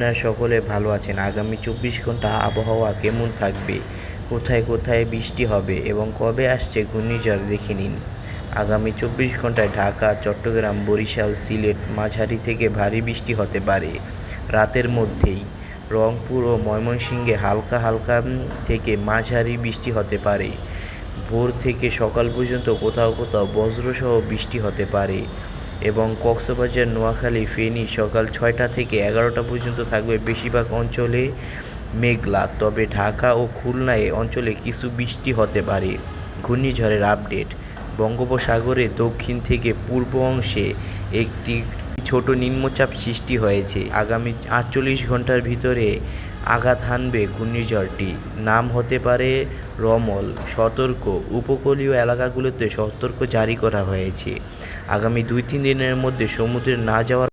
আপনারা সকলে ভালো আছেন। আগামী চব্বিশ ঘণ্টা আবহাওয়া কেমন থাকবে? কোথায় কোথায় বৃষ্টি হবে? এবং কবে আসছে ঘূর্ণিঝড় দেখে নিন। আগামী চব্বিশ ঘন্টায় ঢাকা, চট্টগ্রাম, বরিশাল, সিলেট, মাঝারি থেকে ভারী বৃষ্টি হতে পারে। রাতের মধ্যেই রংপুর ও ময়মনসিংহে হালকা হালকা থেকে মাঝারি বৃষ্টি হতে পারে। ভোর থেকে সকাল পর্যন্ত কোথাও কোথাও বজ্রসহ বৃষ্টি হতে পারে। এবং কক্সবাজার, নোয়াখালী, ফেনী সকাল ছয়টা থেকে এগারোটা পর্যন্ত থাকবে বেশিরভাগ অঞ্চলে মেঘলা। তবে ঢাকা ও খুলনায় অঞ্চলে কিছু বৃষ্টি হতে পারে। ঘূর্ণিঝড়ের আপডেট বঙ্গোপসাগরের দক্ষিণ থেকে পূর্ব অংশে একটি ছোট নিম্নচাপ সৃষ্টি হয়েছে। আগামী আটচল্লিশ ঘণ্টার ভিতরে আঘাত হানবে ঘূর্ণিঝড়টি। নাম হতে পারে রমল, সতর্ক, উপকূলীয় এলাকাগুলোতে সতর্ক জারি করা হয়েছে। আগামী দুই তিন দিনের মধ্যে সমুদ্রে না যাওয়ার